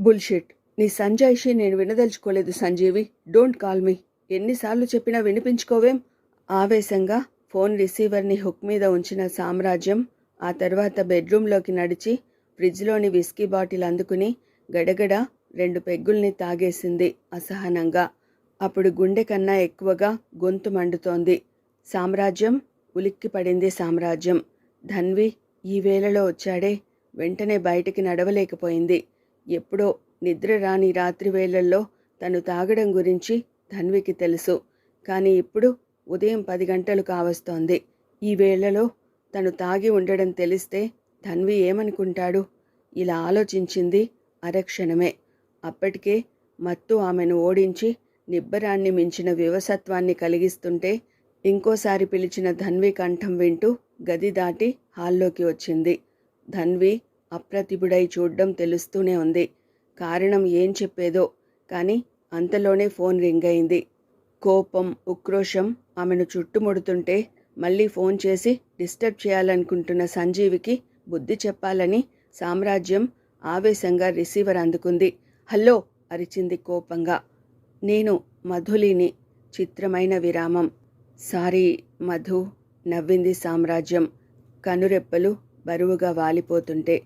Bullshit. నీ సంజాయిషి నేను వినదలుచుకోలేదు సంజీవి. Don't call me. ఎన్నిసార్లు చెప్పినా వినిపించుకోవేం? ఆవేశంగా ఫోన్ రిసీవర్ని హుక్ మీద ఉంచిన సామ్రాజ్యం ఆ తర్వాత బెడ్రూంలోకి నడిచి ఫ్రిడ్జ్లోని విస్కీ బాటిల్ అందుకుని గడగడ రెండు పెగ్గుల్ని తాగేసింది అసహనంగా. అప్పుడు గుండె కన్నా ఎక్కువగా గొంతు మండుతోంది. సామ్రాజ్యం ఉలిక్కి పడింది సామ్రాజ్యం. ధన్వి ఈ వేళలో వచ్చాడే. వెంటనే బయటికి నడవలేకపోయింది. ఎప్పుడో నిద్ర రాని రాత్రి వేళల్లో తను తాగడం గురించి ధన్వికి తెలుసు. కానీ ఇప్పుడు ఉదయం పది గంటలు కావస్తోంది. ఈ వేళలో తను తాగి ఉండడం తెలిస్తే ధన్వి ఏమనుకుంటాడు? ఇలా ఆలోచించింది అరక్షణమే. అప్పటికే మత్తు ఆమెను ఓడించి నిబ్బరాన్ని మించిన వివసత్వాన్ని కలిగిస్తుంటే ఇంకోసారి పిలిచిన ధన్వి కంఠం వింటూ గది దాటి హాల్లోకి వచ్చింది. ధన్వి అప్రతిభుడై చూడ్డం తెలుస్తూనే ఉంది. కారణం ఏం చెప్పేదో. కానీ అంతలోనే ఫోన్ రింగ్ అయింది కోపం ఉక్రోషం ఆమెను చుట్టుముడుతుంటే మళ్ళీ ఫోన్ చేసి డిస్టర్బ్ చేయాలనుకుంటున్న సంజీవికి బుద్ధి చెప్పాలని సామ్రాజ్యం ఆవేశంగా రిసీవర్ అందుకుంది. హలో అరిచింది కోపంగా. నేను మధులిని చిత్రమైన విరామం. సారీ మధు నవ్వింది సామ్రాజ్యం కనురెప్పలు బరువుగా వాలిపోతుంటే.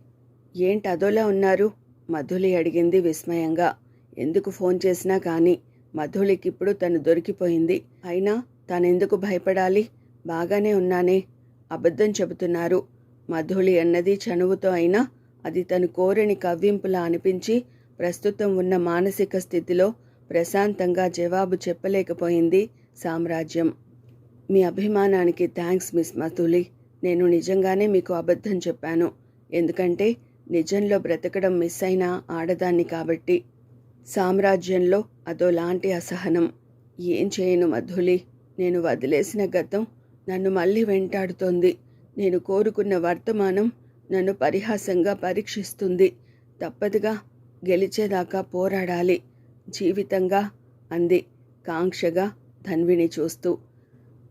ఏంటి అదోలా ఉన్నారు? మధులి అడిగింది విస్మయంగా. ఎందుకు ఫోన్ చేసినా కానీ మధులికిప్పుడు తను దొరికిపోయింది. అయినా తనెందుకు భయపడాలి? బాగానే ఉన్నానే. అబద్ధం చెబుతున్నారు. మధులి అన్నది చనువుతో అయినా అది తను కోరని కవ్వింపులా అనిపించి ప్రస్తుతం ఉన్న మానసిక స్థితిలో ప్రశాంతంగా జవాబు చెప్పలేకపోయింది సామ్రాజ్యం. మీ అభిమానానికి థ్యాంక్స్ మిస్ మధులి. నేను నిజంగానే మీకు అబద్ధం చెప్పాను. ఎందుకంటే నిజంలో బ్రతకడం మిస్ అయిన ఆడదాన్ని కాబట్టి సామ్రాజ్యంలో అదోలాంటి అసహనం. ఏం చేయను మధులి? నేను వదిలేసిన గతం నన్ను మళ్ళీ వెంటాడుతోంది. నేను కోరుకున్న వర్తమానం నన్ను పరిహాసంగా పరీక్షిస్తుంది. తప్పదుగా గెలిచేదాకా పోరాడాలి. జీవితంగా అంది కాంక్షగా ధన్విని చూస్తూ.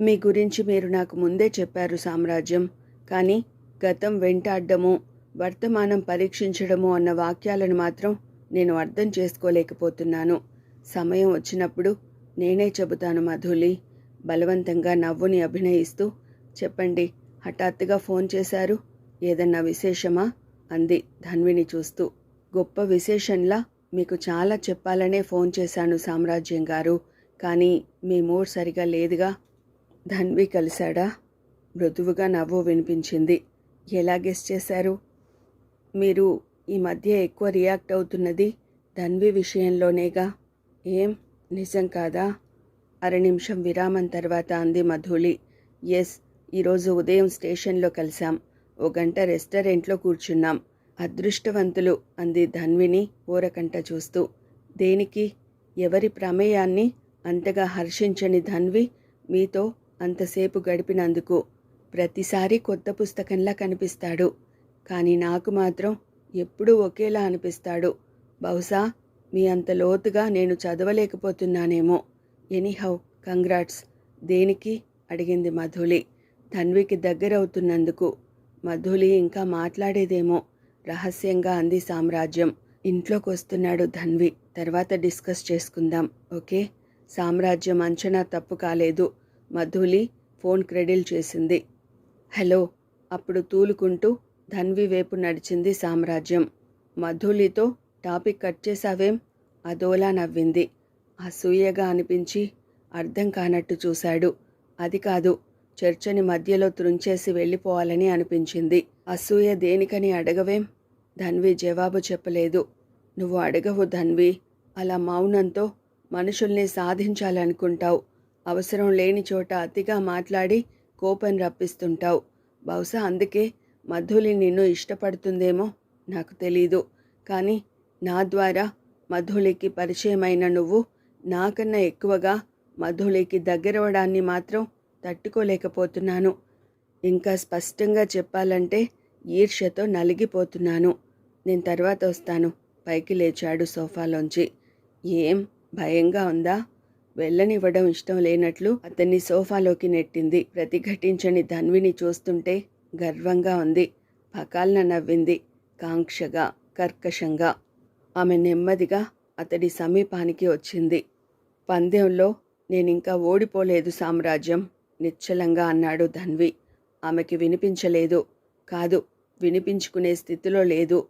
మీ గురించి మీరు నాకు ముందే చెప్పారు సామ్రాజ్యం. కానీ గతం వెంటాడడము వర్తమానం పరీక్షించడము అన్న వాక్యాలను మాత్రం నేను అర్థం చేసుకోలేకపోతున్నాను. సమయం వచ్చినప్పుడు నేనే చెబుతాను మధులి. బలవంతంగా నవ్వుని అభినయిస్తూ చెప్పండి హఠాత్తుగా ఫోన్ చేశారు? ఏదన్నా విశేషమా? అంది ధన్విని చూస్తూ. గొప్ప విశేషంలా మీకు చాలా చెప్పాలనే ఫోన్ చేశాను సామ్రాజ్యం గారు. కానీ మీ మూడ్ సరిగా లేదుగా? ధన్వి కలిశాడా? మృదువుగా నవ్వు వినిపించింది. ఎలా గెస్ చేశారు? మీరు ఈ మధ్య ఎక్కువ రియాక్ట్ అవుతున్నది ధన్వి విషయంలోనేగా? ఏం? నిజం కాదా? అర నిమిషం విరామం తర్వాత అంది మధులి ఎస్ ఈరోజు ఉదయం స్టేషన్లో కలిశాం. ఓ గంట రెస్టారెంట్లో కూర్చున్నాం. అదృష్టవంతులు అంది ధన్విని ఊరకంట చూస్తూ. దేనికి? ఎవరి ప్రమేయాన్ని అంతగా హర్షించని ధన్వి మీతో అంతసేపు గడిపినందుకు. ప్రతిసారి కొత్త పుస్తకంలా కనిపిస్తాడు. కానీ నాకు మాత్రం ఎప్పుడూ ఒకేలా అనిపిస్తాడు. బహుశా మీ అంత లోతుగా నేను చదవలేకపోతున్నానేమో. Anyhow congrats. దేనికి? అడిగింది మధులి. ధన్వికి దగ్గరవుతున్నందుకు. మధులి ఇంకా మాట్లాడేదేమో. రహస్యంగా అంది సామ్రాజ్యం. ఇంట్లోకి వస్తున్నాడు ధన్వి తర్వాత డిస్కస్ చేసుకుందాం ఓకే? సామ్రాజ్యం అంచనా తప్పు కాలేదు. మధులి ఫోన్ క్రెడిల్ చేసింది. హలో అప్పుడు తూలుకుంటూ ధన్వి వైపు నడిచింది సామ్రాజ్యం. మధులితో టాపిక్ కట్ చేసావేం అదోలా నవ్వింది. అసూయగా అనిపించి అర్థం కానట్టు చూశాడు. అది కాదు చర్చని మధ్యలో త్రుంచేసి వెళ్ళిపోవాలని అనిపించింది. అసూయ దేనికని అడగవేం? ధన్వి జవాబు చెప్పలేదు. నువ్వు అడగవు ధన్వి. అలా మౌనంతో మనుషుల్ని సాధించాలనుకుంటావు. అవసరం లేని చోట అతిగా మాట్లాడి కోపం రప్పిస్తుంటావు. బహుశా అందుకే మధులి నిన్ను ఇష్టపడుతుందేమో నాకు తెలీదు. కానీ నా ద్వారా మధులికి పరిచయమైన నువ్వు నాకన్నా ఎక్కువగా మధులికి దగ్గరవడాన్ని మాత్రం తట్టుకోలేకపోతున్నాను. ఇంకా స్పష్టంగా చెప్పాలంటే ఈర్ష్యతో నలిగిపోతున్నాను. నేను తర్వాత వస్తాను. పైకి లేచాడు సోఫాలోంచి. ఏం? భయంగా ఉందా? వెళ్ళనివ్వడం ఇష్టం లేనట్లు అతన్ని సోఫాలోకి నెట్టింది. ప్రతిఘటించని ధన్విని చూస్తుంటే గర్వంగా ఉంది. పకాల్న నవ్వింది. కాంక్షగా కర్కశంగా. ఆమె నెమ్మదిగా అతడి సమీపానికి వచ్చింది. పందెంలో నేనింకా ఓడిపోలేదు సామ్రాజ్యం నిశ్చలంగా అన్నాడు ధన్వి. ఆమెకి వినిపించలేదు. కాదు వినిపించుకునే స్థితిలో లేదు.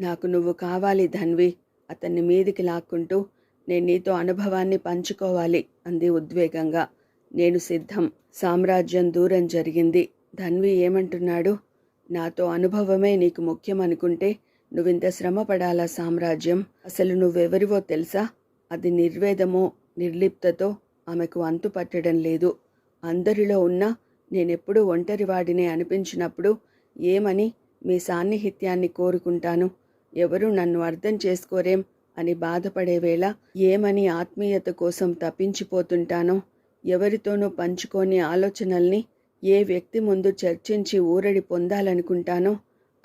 నాకు నువ్వు కావాలి ధన్వి. అతన్ని మీదికి లాక్కుంటూ నేను నీతో అనుభవాన్ని పంచుకోవాలి అంది ఉద్వేగంగా. నేను సిద్ధం. సామ్రాజ్యం దూరం జరిగింది. ధన్వి ఏమంటున్నాడు? నాతో అనుభవమే నీకు ముఖ్యం అనుకుంటే నువ్వింత శ్రమ పడాలా సామ్రాజ్యం? అసలు నువ్వెవరివో తెలుసా? అది నిర్వేదమో నిర్లిప్తతో ఆమెకు అంతు పట్టడం లేదు. అందరిలో ఉన్నా నేనెప్పుడూ ఒంటరివాడినే అనిపించినప్పుడు ఏమని మీ సాన్నిహిత్యాన్ని కోరుకుంటాను? ఎవరు నన్ను అర్థం చేసుకోరేం? అని బాధపడే వేళ ఏమని ఆత్మీయత కోసం తప్పించిపోతుంటానో ఎవరితోనూ పంచుకోని ఆలోచనల్ని ఏ వ్యక్తి ముందు చర్చించి ఊరడి పొందాలనుకుంటానో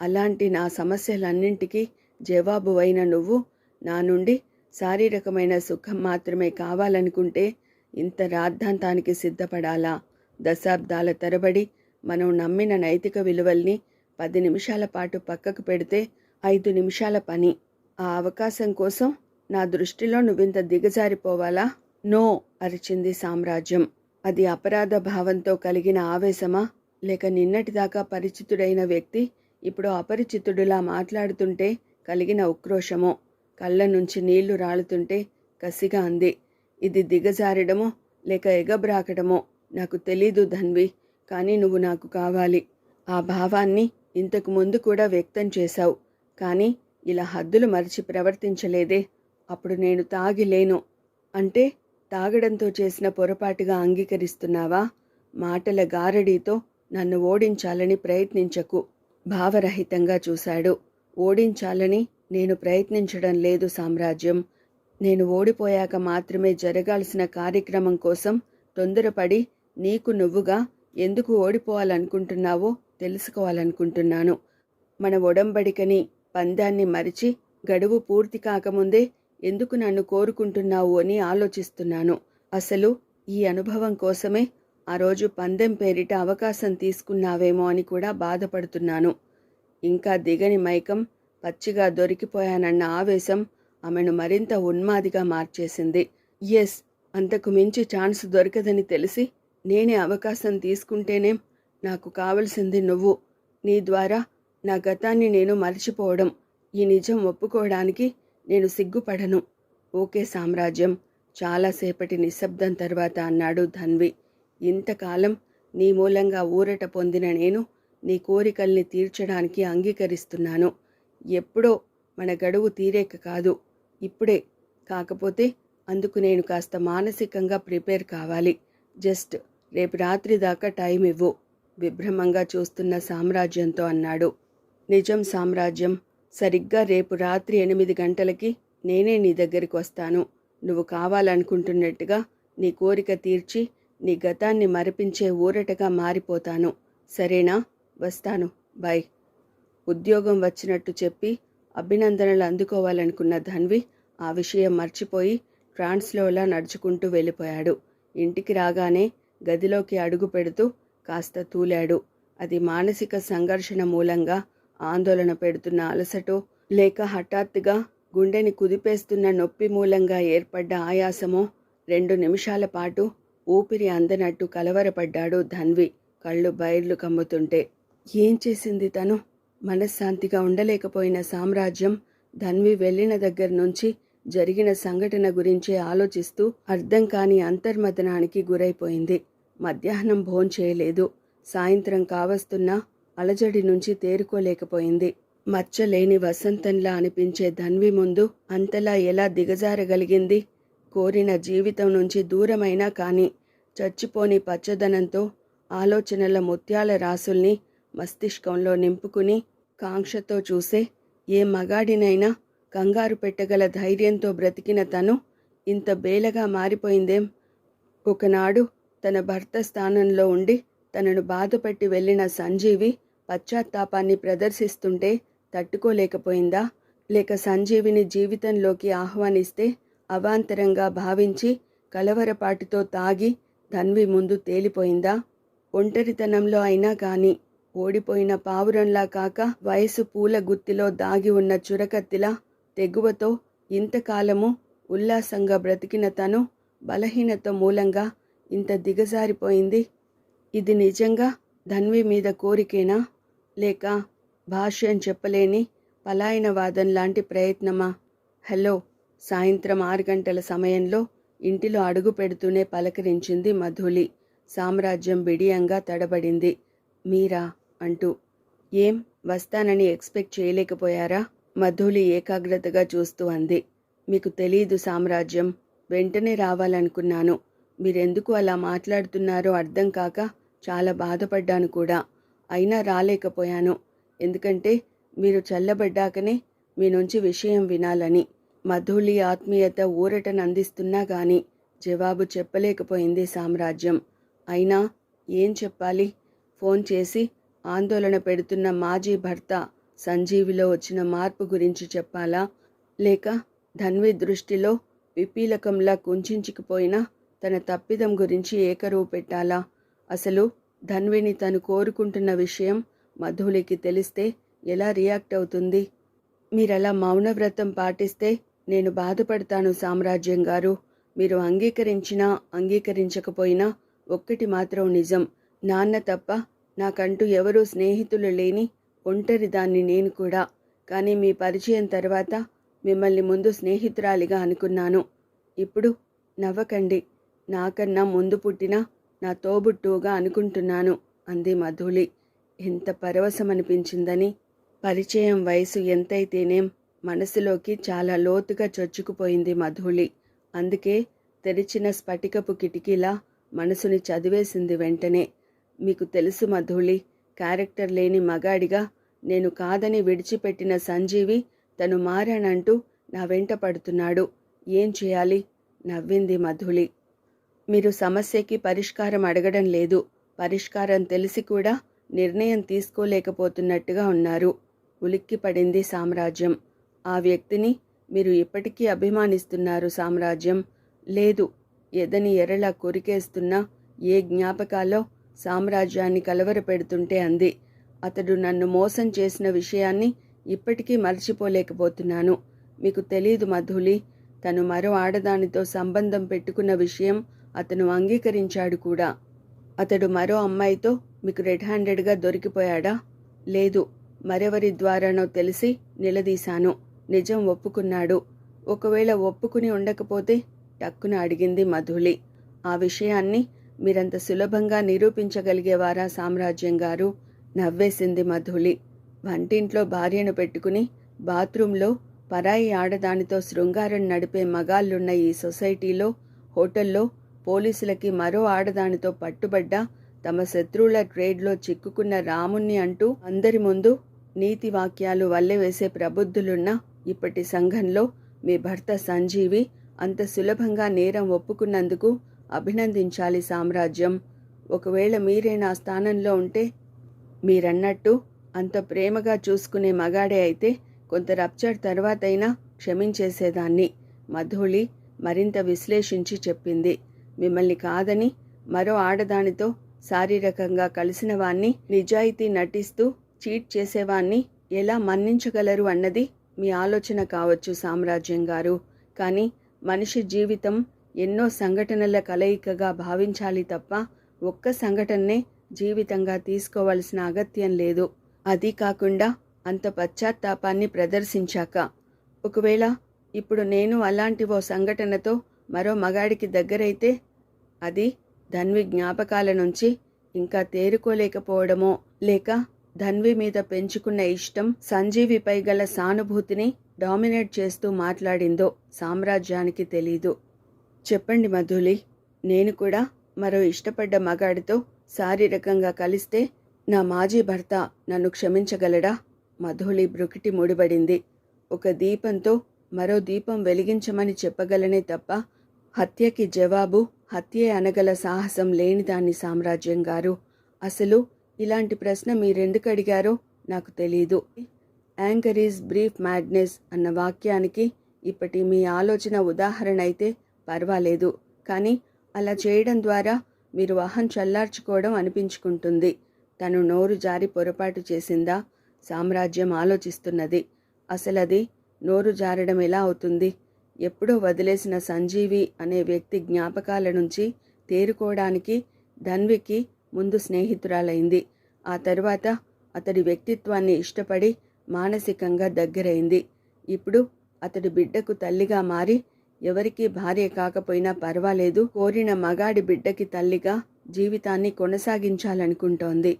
అలాంటి నా సమస్యలన్నింటికీ జవాబు అయిన నువ్వు నా నుండి శారీరకమైన సుఖం మాత్రమే కావాలనుకుంటే ఇంత రాద్ధాంతానికి సిద్ధపడాలా? దశాబ్దాల తరబడి మనం నమ్మిన నైతిక విలువల్ని పది నిమిషాల పాటు పక్కకు పెడితే ఐదు నిమిషాల పని. ఆ అవకాశం కోసం నా దృష్టిలో నువ్వింత దిగజారిపోవాలా? నో అరిచింది సామ్రాజ్యం. అది అపరాధ భావంతో కలిగిన ఆవేశమా? లేక నిన్నటిదాకా పరిచితుడైన వ్యక్తి ఇప్పుడు అపరిచితుడిలా మాట్లాడుతుంటే కలిగిన ఉక్రోషమో? కళ్ళ నుంచి నీళ్ళు రాలుతుంటే కసిగా అంది. ఇది దిగజారడమో? లేక ఎగబ్రాకడమో? నాకు తెలీదు ధన్వి కానీ నువ్వు నాకు కావాలి. ఆ భావాన్ని ఇంతకు ముందు కూడా వ్యక్తం చేశావు. కానీ ఇలా హద్దులు మరిచి ప్రవర్తించలేదే. అప్పుడు నేను తాగి లేను. అంటే తాగడంతో చేసిన పొరపాటుగా అంగీకరిస్తున్నావా? మాటల గారడీతో నన్ను ఓడించాలని ప్రయత్నించకు. భావరహితంగా చూశాడు. ఓడించాలని నేను ప్రయత్నించడం లేదు సామ్రాజ్యం. నేను ఓడిపోయాక మాత్రమే జరగాల్సిన కార్యక్రమం కోసం తొందరపడి నీకు నువ్వుగా ఎందుకు ఓడిపోవాలనుకుంటున్నావో తెలుసుకోవాలనుకుంటున్నాను. మన ఒడంబడికని పందాన్ని మరిచి గడువు పూర్తి కాకముందే ఎందుకు నన్ను కోరుకుంటున్నావు అని ఆలోచిస్తున్నాను. అసలు ఈ అనుభవం కోసమే ఆ రోజు పందెం పేరిట అవకాశం తీసుకున్నావేమో అని కూడా బాధపడుతున్నాను. ఇంకా దిగని మైకం పచ్చిగా దొరికిపోయానన్న ఆవేశం ఆమెను మరింత ఉన్మాదిగా మార్చేసింది. ఎస్ అంతకు మించి ఛాన్స్ దొరకదని తెలిసి నేనే అవకాశం తీసుకుంటేనేం నాకు కావలసింది నువ్వు. నీ ద్వారా నా గతాన్ని నేను మర్చిపోవడం ఈ నిజం ఒప్పుకోవడానికి నేను సిగ్గుపడను. ఓకే సామ్రాజ్యం. చాలాసేపటి నిశ్శబ్దం తర్వాత అన్నాడు ధన్వి. ఇంతకాలం నీ మూలంగా ఊరట పొందిన నేను నీ కోరికల్ని తీర్చడానికి అంగీకరిస్తున్నాను. ఎప్పుడో మన గడువు తీరేక కాదు. ఇప్పుడే. కాకపోతే అందుకు నేను కాస్త మానసికంగా ప్రిపేర్ కావాలి. జస్ట్ రేపు రాత్రి దాకా టైం ఇవ్వు. విభ్రమంగా చూస్తున్న సామ్రాజ్యంతో అన్నాడు. నిజం సామ్రాజ్యం. సరిగ్గా రేపు రాత్రి ఎనిమిది గంటలకి నేనే నీ దగ్గరికి వస్తాను. నువ్వు కావాలనుకుంటున్నట్టుగా నీ కోరిక తీర్చి నీ గతాన్ని మరిపించే ఊరటగా మారిపోతాను. సరేనా? వస్తాను. బాయ్ ఉద్యోగం వచ్చినట్టు చెప్పి అభినందనలు అందుకోవాలనుకున్న ధన్వి ఆ విషయం మర్చిపోయి ట్రాన్స్లోలా నడుచుకుంటూ వెళ్ళిపోయాడు. ఇంటికి రాగానే గదిలోకి అడుగు పెడుతూ కాస్త తూలాడు. అది మానసిక సంఘర్షణ మూలంగా ఆందోళన పెడుతున్న అలసటో లేక హఠాత్తుగా గుండెని కుదిపేస్తున్న నొప్పి మూలంగా ఏర్పడ్డ ఆయాసమో రెండు నిమిషాల పాటు ఊపిరి అందనట్టు కలవరపడ్డాడు ధన్వి కళ్ళు బైర్లు కమ్ముతుంటే. ఏం చేసింది తను? మనశ్శాంతిగా ఉండలేకపోయిన సామ్రాజ్యం ధన్వి వెళ్ళిన దగ్గర నుంచి జరిగిన సంఘటన గురించే ఆలోచిస్తూ అర్థం కాని అంతర్మథనానికి గురైపోయింది. మధ్యాహ్నం భోంచేయలేదు. సాయంత్రం కావస్తున్నా అలజడి నుంచి తేరుకోలేకపోయింది. మచ్చలేని వసంతంలా అనిపించే ధన్వి ముందు అంతలా ఎలా దిగజారగలిగింది? కోరిన జీవితం నుంచి దూరమైనా కానీ చచ్చిపోని పచ్చదనంతో ఆలోచనల ముత్యాల రాసుల్ని మస్తిష్కంలో నింపుకుని కాంక్షతో చూసే ఏ మగాడినైనా కంగారు పెట్టగల ధైర్యంతో బ్రతికిన తను ఇంత బేలగా మారిపోయిందేం? ఒకనాడు తన భర్త స్థానంలో ఉండి తనను బాధపెట్టి వెళ్ళిన సంజీవి పశ్చాత్తాపాన్ని ప్రదర్శిస్తుంటే తట్టుకోలేకపోయిందా? లేక సంజీవిని జీవితంలోకి ఆహ్వానిస్తే అవాంతరంగా భావించి కలవరపాటితో తాగి ధన్వి ముందు తేలిపోయిందా? ఒంటరితనంలో అయినా కాని ఓడిపోయిన పావురంలా కాక వయసు పూల గుత్తిలో దాగి ఉన్న చురకత్తిలా తెగువతో ఇంతకాలము ఉల్లాసంగా బ్రతికిన తను బలహీనత మూలంగా ఇంత దిగజారిపోయింది. ఇది నిజంగా ధన్వి మీద కోరికేనా? లేక భాష్యం చెప్పలేని పలాయనవాదం లాంటి ప్రయత్నమా? హలో సాయంత్రం ఆరు గంటల సమయంలో ఇంటిలో అడుగు పెడుతూనే పలకరించింది మధులి. సామ్రాజ్యం బిడియంగా తడబడింది. మీరా? అంటూ. ఏం? వస్తానని ఎక్స్పెక్ట్ చేయలేకపోయారా? మధులి ఏకాగ్రతగా చూస్తూ అంది. మీకు తెలీదు సామ్రాజ్యం. వెంటనే రావాలనుకున్నాను. మీరెందుకు అలా మాట్లాడుతున్నారో అర్థం కాక చాలా బాధపడ్డాను కూడా. అయినా రాలేకపోయాను. ఎందుకంటే మీరు చల్లబడ్డాకనే మీ నుంచి విషయం వినాలని. మధులి ఆత్మీయత ఊరటనందిస్తున్నా గాని జవాబు చెప్పలేకపోయింది సామ్రాజ్యం. అయినా ఏం చెప్పాలి? ఫోన్ చేసి ఆందోళన పెడుతున్న మాజీ భర్త సంజీవిలో వచ్చిన మార్పు గురించి చెప్పాలా? లేక ధన్వి దృష్టిలో పిపీలకంలా కుంచుకుపోయిన తన తప్పిదం గురించి ఏకరువు పెట్టాలా? అసలు ధన్విని తను కోరుకుంటున్న విషయం మధులికి తెలిస్తే ఎలా రియాక్ట్ అవుతుంది? మీరలా మౌనవ్రతం పాటిస్తే నేను బాధపడతాను సామ్రాజ్యం గారు. మీరు అంగీకరించినా అంగీకరించకపోయినా ఒక్కటి మాత్రం నిజం. నాన్న తప్ప నాకంటూ ఎవరూ స్నేహితులు లేని ఒంటరి దాన్ని నేను కూడా. కానీ మీ పరిచయం తర్వాత మిమ్మల్ని ముందు స్నేహితురాలిగా అనుకున్నాను. ఇప్పుడు నవ్వకండి. నాకన్నా ముందు పుట్టిన నా తోబుట్టుగా అనుకుంటున్నాను అంది మధులి ఎంత పరవశమనిపించిందని. పరిచయం వయసు ఎంతైతేనేం మనసులోకి చాలా లోతుగా చొచ్చుకుపోయింది మధులి అందుకే తెరిచిన స్ఫటికపు కిటికీలా మనసుని చదివేసింది వెంటనే. మీకు తెలుసు మధులి క్యారెక్టర్ లేని మగాడిగా నేను కాదని విడిచిపెట్టిన సంజీవి తను మారానంటూ నా వెంట పడుతున్నాడు. ఏం చేయాలి? నవ్వింది మధులి మీరు సమస్యకి పరిష్కారం అడగడం లేదు. పరిష్కారం తెలిసి కూడా నిర్ణయం తీసుకోలేకపోతున్నట్టుగా ఉన్నారు. ఉలిక్కి పడింది సామ్రాజ్యం. ఆ వ్యక్తిని మీరు ఇప్పటికీ అభిమానిస్తున్నారు సామ్రాజ్యం. లేదు ఎదని ఎరలా కొరికేస్తున్న ఏ జ్ఞాపకాలో సామ్రాజ్యాన్ని కలవరపెడుతుంటే అంది. అతడు నన్ను మోసం చేసిన విషయాన్ని ఇప్పటికీ మర్చిపోలేకపోతున్నాను. మీకు తెలీదు మధులి తను మరో ఆడదానితో సంబంధం పెట్టుకున్న విషయం అతను అంగీకరించాడు కూడా. అతడు మరో అమ్మాయితో మీకు రెడ్ హ్యాండెడ్గా దొరికిపోయాడా? లేదు. మరెవరి ద్వారానో తెలిసి నిలదీశాను. నిజం ఒప్పుకున్నాడు. ఒకవేళ ఒప్పుకుని ఉండకపోతే టక్కున అడిగింది మధులి ఆ విషయాన్ని మీరంత సులభంగా నిరూపించగలిగేవారా సామ్రాజ్యం గారు? నవ్వేసింది మధులి వంటింట్లో భార్యను పెట్టుకుని బాత్రూంలో పరాయి ఆడదానితో శృంగారం నడిపే మగాళ్ళున్న ఈ సొసైటీలో హోటల్లో పోలీసులకి మరో ఆడదానితో పట్టుబడ్డ తమ శత్రువుల ట్రేడ్లో చిక్కుకున్న రాముణ్ణి అంటూ అందరి ముందు నీతి వాక్యాలు వల్లెవేసే ప్రబుద్ధులున్న ఇప్పటి సంఘంలో మీ భర్త సంజీవి అంత సులభంగా నేరం ఒప్పుకున్నందుకు అభినందించాలి సామ్రాజ్యం. ఒకవేళ మీరే నా స్థానంలో ఉంటే మీరన్నట్టు అంత ప్రేమగా చూసుకునే మగాడే అయితే కొంత రప్చర్ తర్వాతైనా క్షమించేసేదాన్ని. మధుళి మరింత విశ్లేషించి చెప్పింది. మిమ్మల్ని కాదని మరో ఆడదానితో శారీరకంగా కలిసిన వాణ్ణి నిజాయితీ నటిస్తూ చీట్ చేసేవాణ్ణి ఎలా మన్నించగలరు అన్నది మీ ఆలోచన కావచ్చు సామ్రాజ్యం గారు. కానీ మనిషి జీవితం ఎన్నో సంఘటనల కలయికగా భావించాలి తప్ప ఒక్క సంఘటననే జీవితంగా తీసుకోవాల్సిన అగత్యం లేదు. అది కాకుండా అంత పశ్చాత్తాపాన్ని ప్రదర్శించాక. ఒకవేళ ఇప్పుడు నేను అలాంటి ఓ సంఘటనతో మరో మగాడికి దగ్గరైతే అది ధన్వి జ్ఞాపకాల నుంచి ఇంకా తేరుకోలేకపోవడమో లేక ధన్వి మీద పెంచుకున్న ఇష్టం సంజీవిపై గల సానుభూతిని డామినేట్ చేస్తూ మాట్లాడిందో సామ్రాజ్యానికి తెలీదు. చెప్పండి మధులి నేను కూడా మరో ఇష్టపడ్డ మగాడితో శారీరకంగా కలిస్తే నా మాజీ భర్త నన్ను క్షమించగలడా? మధులి బ్రుకిటి ముడిబడింది ఒక దీపంతో మరో దీపం వెలిగించమని చెప్పగలనే తప్ప హత్యకి జవాబు హత్యే అనగల సాహసం లేనిదాన్ని సామ్రాజ్యం గారు. అసలు ఇలాంటి ప్రశ్న మీరెందుకు అడిగారో నాకు తెలీదు. యాంకర్ ఈజ్ బ్రీఫ్ మ్యాడ్నెస్ అన్న వాక్యానికి ఇప్పటి మీ ఆలోచన ఉదాహరణ అయితే పర్వాలేదు. కానీ అలా చేయడం ద్వారా మీరు అహం చల్లార్చుకోవడం అనిపించుకుంటుంది. తను నోరు జారి పొరపాటు చేసిందా? సామ్రాజ్యం ఆలోచిస్తున్నది. అసలది నోరు జారడం ఎలా అవుతుంది? ఎప్పుడో వదిలేసిన సంజీవి అనే వ్యక్తి జ్ఞాపకాల నుంచి తేరుకోవడానికి ధన్వికి ముందు స్నేహితురాలైంది. ఆ తర్వాత అతడి వ్యక్తిత్వాన్ని ఇష్టపడి మానసికంగా దగ్గరైంది. ఇప్పుడు అతడి బిడ్డకు తల్లిగా మారి ఎవరికీ భార్య కాకపోయినా పర్వాలేదు. కోరిన మగాడి బిడ్డకి తల్లిగా జీవితాన్ని కొనసాగించాలనుకుంటోంది.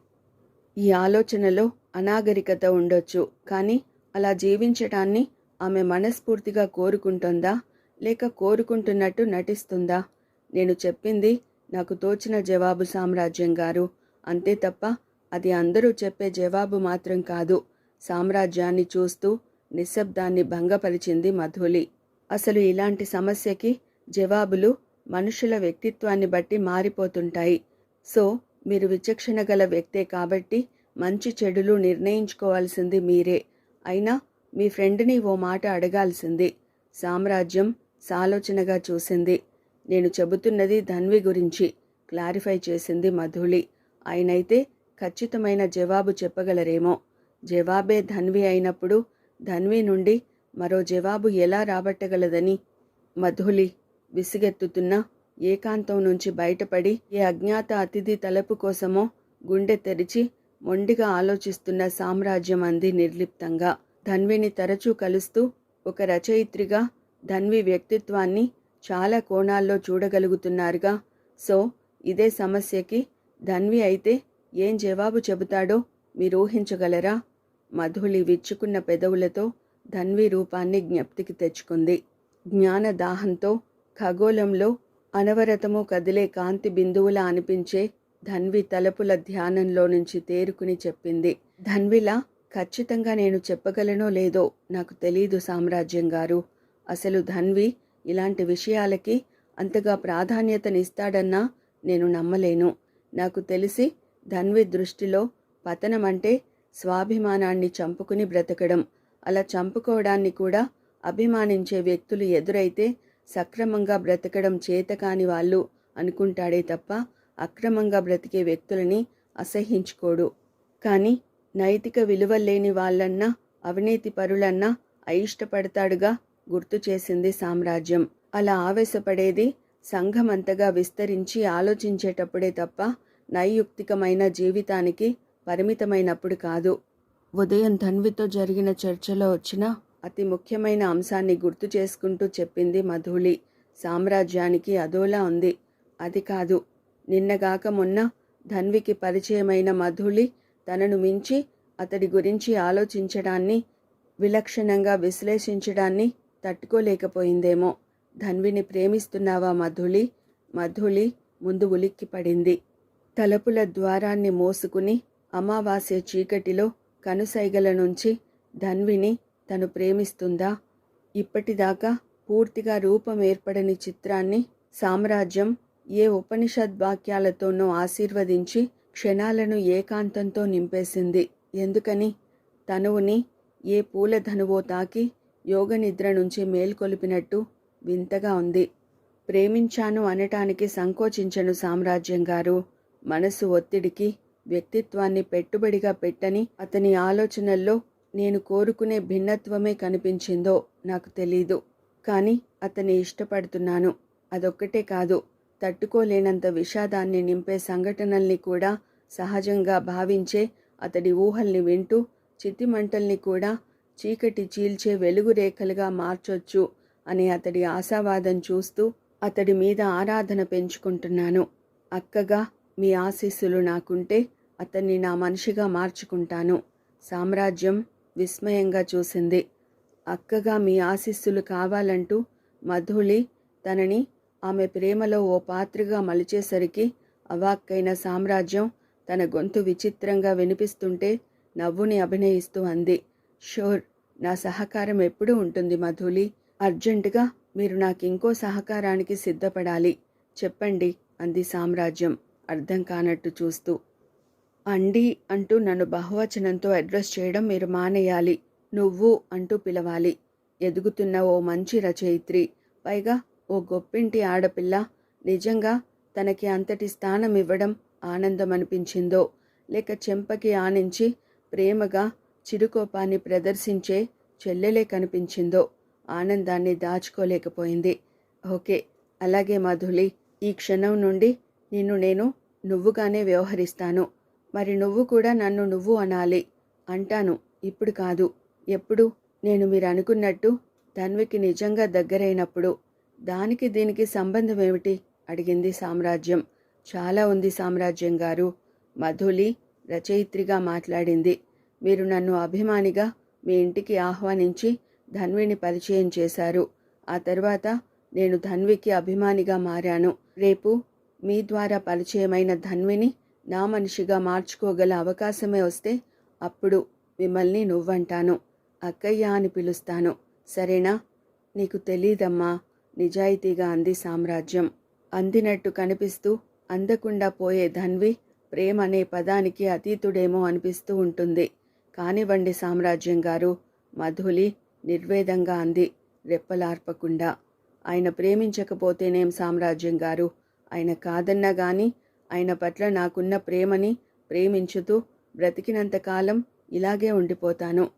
ఈ ఆలోచనలో అనాగరికత ఉండొచ్చు కానీ అలా జీవించటాన్ని ఆమె మనస్ఫూర్తిగా కోరుకుంటుందా? లేక కోరుకుంటున్నట్టు నటిస్తుందా? నేను చెప్పింది నాకు తోచిన జవాబు సామ్రాజ్యం గారు. అంతే తప్ప అది అందరూ చెప్పే జవాబు మాత్రం కాదు. సామ్రాజ్యాన్ని చూస్తూ నిశ్శబ్దాన్ని భంగపరిచింది మధులి. అసలు ఇలాంటి సమస్యకి జవాబులు మనుషుల వ్యక్తిత్వాన్ని బట్టి మారిపోతుంటాయి. సో మీరు విచక్షణ గల వ్యక్తే కాబట్టి మంచి చెడులు నిర్ణయించుకోవాల్సింది మీరే. అయినా మీ ఫ్రెండ్ని ఓ మాట అడగాల్సింది. సామ్రాజ్యం సాలోచనగా చూసింది. నేను చెబుతున్నది ధన్వి గురించి క్లారిఫై చేసింది మధులి ఆయనైతే ఖచ్చితమైన జవాబు చెప్పగలరేమో. జవాబే ధన్వి అయినప్పుడు ధన్వి నుండి మరో జవాబు ఎలా రాబట్టగలదని మధులి విసిగెత్తుతున్న ఏకాంతం నుంచి బయటపడి ఏ అజ్ఞాత అతిథి తలపు కోసమో గుండె తెరిచి మొండిగా ఆలోచిస్తున్న సామ్రాజ్యం అంది నిర్లిప్తంగా. ధన్విని తరచూ కలుస్తూ ఒక రచయిత్రిగా ధన్వి వ్యక్తిత్వాన్ని చాలా కోణాల్లో చూడగలుగుతున్నారుగా. సో ఇదే సమస్యకి ధన్వి అయితే ఏం జవాబు చెబుతాడో మీరు ఊహించగలరా? మధులి విచ్చుకున్న పెదవులతో ధన్వి రూపాన్ని జ్ఞప్తికి తెచ్చుకుంది. జ్ఞాన దాహంతో ఖగోళంలో అనవరతము కదిలే కాంతి బిందువులా అనిపించే ధన్వి తలుపుల ధ్యానంలో నుంచి తేరుకుని చెప్పింది. ధన్విలా ఖచ్చితంగా నేను చెప్పగలనో లేదో నాకు తెలీదు సామ్రాజ్యం గారు. అసలు ధన్వి ఇలాంటి విషయాలకి అంతగా ప్రాధాన్యతనిస్తాడన్నా నేను నమ్మలేను. నాకు తెలిసి ధన్వి దృష్టిలో పతనం అంటే స్వాభిమానాన్ని చంపుకుని బ్రతకడం అలా చంపుకోవడాన్ని కూడా అభిమానించే వ్యక్తులు ఎదురైతే సక్రమంగా బ్రతకడం చేతకాని వాళ్ళు అనుకుంటాడే తప్ప అక్రమంగా బ్రతికే వ్యక్తులని అసహించుకోడు. కానీ నైతిక విలువలేని వాళ్ళన్నా అవినీతి పరులన్నా అయిష్టపడతాడుగా గుర్తు చేసింది సామ్రాజ్యం. అలా ఆవేశపడేది సంఘమంతగా విస్తరించి ఆలోచించేటప్పుడే తప్ప నైయుక్తికమైన జీవితానికి పరిమితమైనప్పుడు కాదు. ఉదయం ధన్వితో జరిగిన చర్చలో వచ్చిన అతి ముఖ్యమైన అంశాన్ని గుర్తు చేసుకుంటూ చెప్పింది మధులి సామ్రాజ్యానికి అదోలా ఉంది. అది కాదు. నిన్నగాక మొన్న ధన్వికి పరిచయమైన మధులి తనను మించి అతడి గురించి ఆలోచించడాన్ని విలక్షణంగా విశ్లేషించడాన్ని తట్టుకోలేకపోయిందేమో. ధన్విని ప్రేమిస్తున్నావా మధులి మధులి ముందు ఉలిక్కి పడింది తలుపుల ద్వారాన్ని మోసుకుని అమావాస్య చీకటిలో కనుసైగల నుంచి ధన్విని తను ప్రేమిస్తుందా? ఇప్పటిదాకా పూర్తిగా రూపం ఏర్పడని చిత్రాన్ని సామ్రాజ్యం ఏ ఉపనిషద్ వాక్యాలతోనో ఆశీర్వదించి క్షణాలను ఏకాంతంతో నింపేసింది. ఎందుకని? తనువుని ఏ పూలధనువో తాకి యోగనిద్ర నుంచి మేల్కొలిపినట్టు వింతగా ఉంది. ప్రేమించాను అనటానికి సంకోచించను సామ్రాజ్యం గారు. మనసు ఒత్తిడికి వ్యక్తిత్వాన్ని పెట్టుబడిగా పెట్టని అతని ఆలోచనల్లో నేను కోరుకునే భిన్నత్వమే కనిపించిందో నాకు తెలీదు. కానీ అతన్ని ఇష్టపడుతున్నాను. అదొక్కటే కాదు. తట్టుకోలేనంత విషాదాన్ని నింపే సంఘటనల్ని కూడా సహజంగా భావించే అతడి ఊహల్ని వింటూ చితిమంటల్ని కూడా చీకటి చీల్చే వెలుగు రేఖలుగా మార్చొచ్చు అనే అతడి ఆశావాదం చూస్తూ అతడి మీద ఆరాధన పెంచుకుంటున్నాను. అక్కగా మీ ఆశీస్సులు నాకుంటే అతన్ని నా మనిషిగా మార్చుకుంటాను. సామ్రాజ్యం విస్మయంగా చూసింది. అక్కగా మీ ఆశీస్సులు కావాలంటూ మధులి తనని ఆమె ప్రేమలో ఓ పాత్రగా మలిచేసరికి అవాక్కైన సామ్రాజ్యం తన గొంతు విచిత్రంగా వినిపిస్తుంటే నవ్వుని అభినయిస్తూ అంది. షోర్ నా సహకారం ఎప్పుడూ ఉంటుంది మధులి. అర్జెంటుగా మీరు నాకు ఇంకో సహకారానికి సిద్ధపడాలి. చెప్పండి అంది సామ్రాజ్యం అర్థం కానట్టు చూస్తూ. అండి అంటూ నన్ను బహువచనంతో అడ్రస్ చేయడం మీరు మానేయాలి. నువ్వు అంటూ పిలవాలి. ఎదుగుతున్న ఓ మంచి రచయిత్రి. పైగా ఓ గొప్పింటి ఆడపిల్ల నిజంగా తనకి అంతటి స్థానం ఇవ్వడం ఆనందం అనిపించిందో లేక చెంపకి ఆనించి ప్రేమగా చిరుకోపాన్ని ప్రదర్శించే చెల్లెలే కనిపించిందో? ఆనందాన్ని దాచుకోలేకపోయింది. ఓకే అలాగే మధులి ఈ క్షణం నుండి నిన్ను నేను నువ్వుగానే వ్యవహరిస్తాను. మరి నువ్వు కూడా నన్ను నువ్వు అనాలి. అంటాను ఇప్పుడు కాదు. ఎప్పుడు? నేను మీరు అనుకున్నట్టు తన్వికి నిజంగా దగ్గరైనప్పుడు. దానికి దీనికి సంబంధం ఏమిటి? అడిగింది సామ్రాజ్యం. చాలా ఉంది సామ్రాజ్యం గారు. మధులి రచయిత్రిగా మాట్లాడింది. మీరు నన్ను అభిమానిగా మీ ఇంటికి ఆహ్వానించి ధన్విని పరిచయం చేశారు. ఆ తర్వాత నేను ధన్వికి అభిమానిగా మారాను. రేపు మీ ద్వారా పరిచయమైన ధన్విని నా మనిషిగా మార్చుకోగల అవకాశమే వస్తే అప్పుడు మిమ్మల్ని నువ్వంటాను. అక్కయ్య అని పిలుస్తాను. సరేనా? నీకు తెలీదమ్మా. నిజాయితీగా అంది సామ్రాజ్యం. అందినట్టు కనిపిస్తూ అందకుండా పోయే ధన్వి ప్రేమ అనే పదానికి అతీతుడేమో అనిపిస్తూ ఉంటుంది. కానివ్వండి సామ్రాజ్యం గారు మధులి నిర్వేదంగా అంది రెప్పలార్పకుండా. ఆయన ప్రేమించకపోతేనేం సామ్రాజ్యం గారు? ఆయన కాదన్నా గాని ఆయన పట్ల నాకున్న ప్రేమని ప్రేమించుతూ బ్రతికినంతకాలం ఇలాగే ఉండిపోతాను.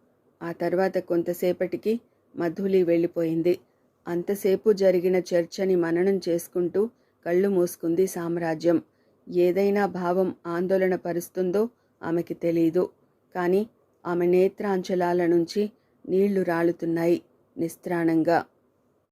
ఆ తర్వాత కొంతసేపటికి మధులి వెళ్ళిపోయింది. అంతసేపు జరిగిన చర్చని మననం చేసుకుంటూ కళ్ళు మూసుకుంది సామ్రాజ్యం. ఏదైనా భావం ఆందోళన పరుస్తుందో ఆమెకి తెలీదు. కానీ ఆమె నేత్రాంచలాల నుంచి నీళ్ళు రాలుతున్నాయి నిస్త్రాణంగా.